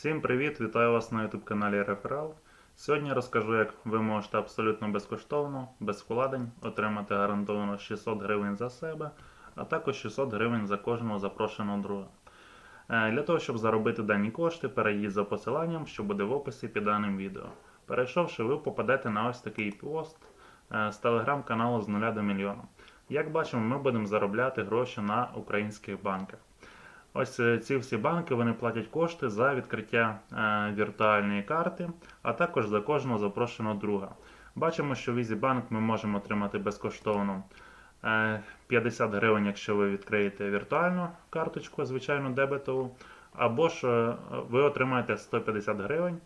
Всім привіт! Вітаю вас на YouTube каналі Реферал. Сьогодні розкажу, як ви можете абсолютно безкоштовно, без вкладень, отримати гарантовано 600 гривень за себе, а також 600 гривень за кожного запрошеного друга. Е, Для того, щоб заробити дані кошти, перейдіть за посиланням, що буде в описі під даним відео. Перейшовши, ви попадете на ось такий пост е, з телеграм-каналу з 0 до мільйона. Як бачимо, ми будемо заробляти гроші на українських банках. Ось е, ці всі банки вони платять кошти за відкриття е, віртуальної карти, а також за кожного запрошеного друга. Бачимо, що в EasyBank ми можемо отримати безкоштовно е, 50 гривень, якщо ви відкриєте віртуальну карточку, звичайно дебетову, або ж е, ви отримаєте 150 гривень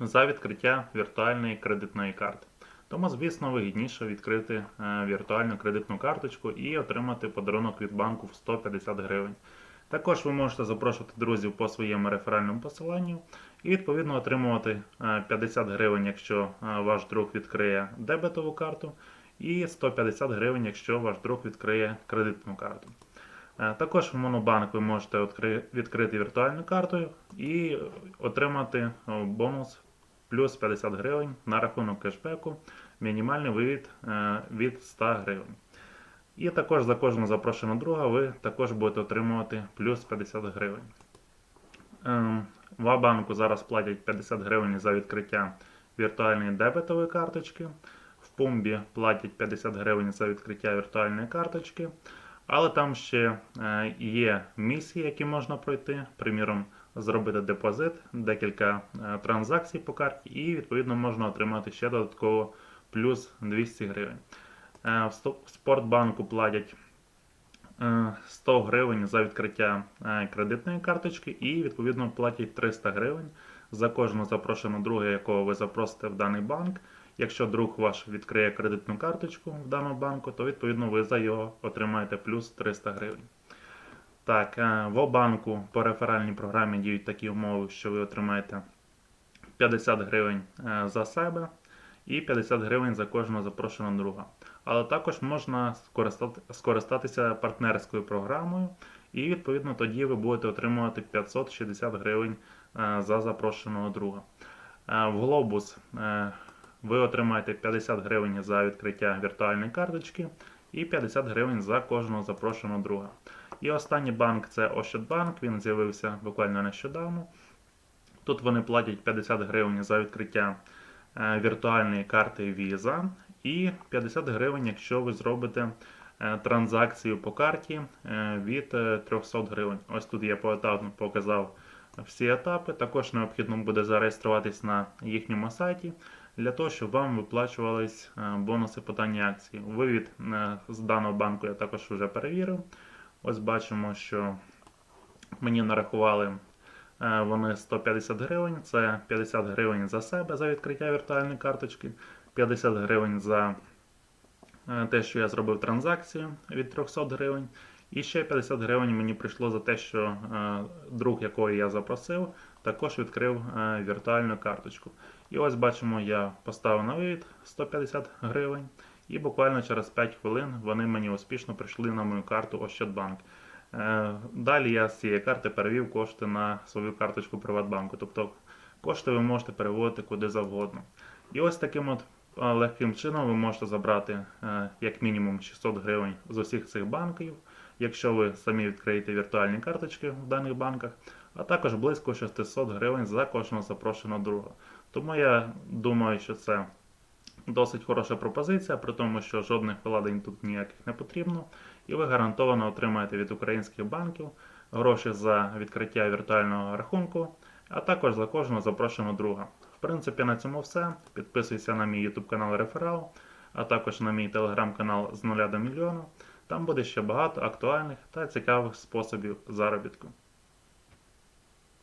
за відкриття віртуальної кредитної карти. Тому, звісно, вигідніше відкрити е, віртуальну кредитну карточку і отримати подарунок від банку в 150 гривень. Також ви можете запрошувати друзів по своєму реферальному посиланню і відповідно отримувати е, 50 гривень, якщо е, ваш друг відкриє дебетову карту, і 150 гривень, якщо ваш друг відкриє кредитну карту. Е, Також в Монобанк ви можете відкрити віртуальну карту і отримати е, бонус плюс 50 гривень на рахунок кешбеку, мінімальний вивід е, від 100 гривень. І також за кожного запрошеного друга ви також будете отримувати плюс 50 гривень. Ем, В Абанку зараз платять 50 гривень за відкриття віртуальної дебетової карточки. В Пумбі платять 50 гривень за відкриття віртуальної карточки. Але там ще е, є місії, які можна пройти. Приміром, зробити депозит, декілька е, транзакцій по карті, і відповідно можна отримати ще додатково плюс 200 гривень. Е, В Спортбанку платять е, 100 гривень за відкриття е, кредитної карточки і відповідно платять 300 гривень за кожного запрошеного друга, якого ви запросите в даний банк. Якщо друг ваш відкриє кредитну карточку в даному банку, то відповідно ви за його отримаєте плюс 300 гривень. Так, е, в Обанку по реферальній програмі діють такі умови, що ви отримаєте 50 гривень е, за себе і 50 гривень за кожного запрошеного друга. Але також можна скористатися партнерською програмою, і відповідно тоді ви будете отримувати 560 гривень е, за запрошеного друга. Е, В Globus е, ви отримаєте 50 гривень за відкриття віртуальної карточки і 50 гривень за кожного запрошеного друга. І останній банк це Ощадбанк, він з'явився буквально нещодавно. Тут вони платять 50 гривень за відкриття віртуальної карти Visa і 50 гривень, якщо ви зробите е, транзакцію по карті е, від е, 300 гривень. Ось тут я поетапно показав всі етапи. Також необхідно буде зареєструватись на їхньому сайті для того, щоб вам виплачувались е, бонуси даній акції. Вивід е, з даного банку я також вже перевірив. Ось бачимо, що мені нарахували е, вони 150 гривень. Це 50 гривень за себе за відкриття віртуальної карточки, 50 гривень за е, те, що я зробив транзакцію від 300 гривень. І ще 50 гривень мені прийшло за те, що е, друг, якого я запросив, також відкрив е, віртуальну карточку. І ось бачимо, я поставив на вивід 150 гривень, і буквально через 5 хвилин вони мені успішно прийшли на мою карту Ощадбанк. Е, Далі я з цієї карти перевів кошти на свою карточку Приватбанку. Тобто кошти ви можете переводити куди завгодно. І ось таким от е, легким чином ви можете забрати е, як мінімум 600 гривень з усіх цих банків, якщо ви самі відкриєте віртуальні карточки в даних банках, а також близько 600 гривень за кожного запрошеного друга. Тому я думаю, що це досить хороша пропозиція, при тому, що жодних вкладень тут ніяких не потрібно, і ви гарантовано отримаєте від українських банків гроші за відкриття віртуального рахунку, а також за кожного запрошеного друга. В принципі, на цьому все. Підписуйся на мій YouTube канал Реферал, а також на мій телеграм-канал з нуля до мільйона. Там буде ще багато актуальних та цікавих способів заробітку.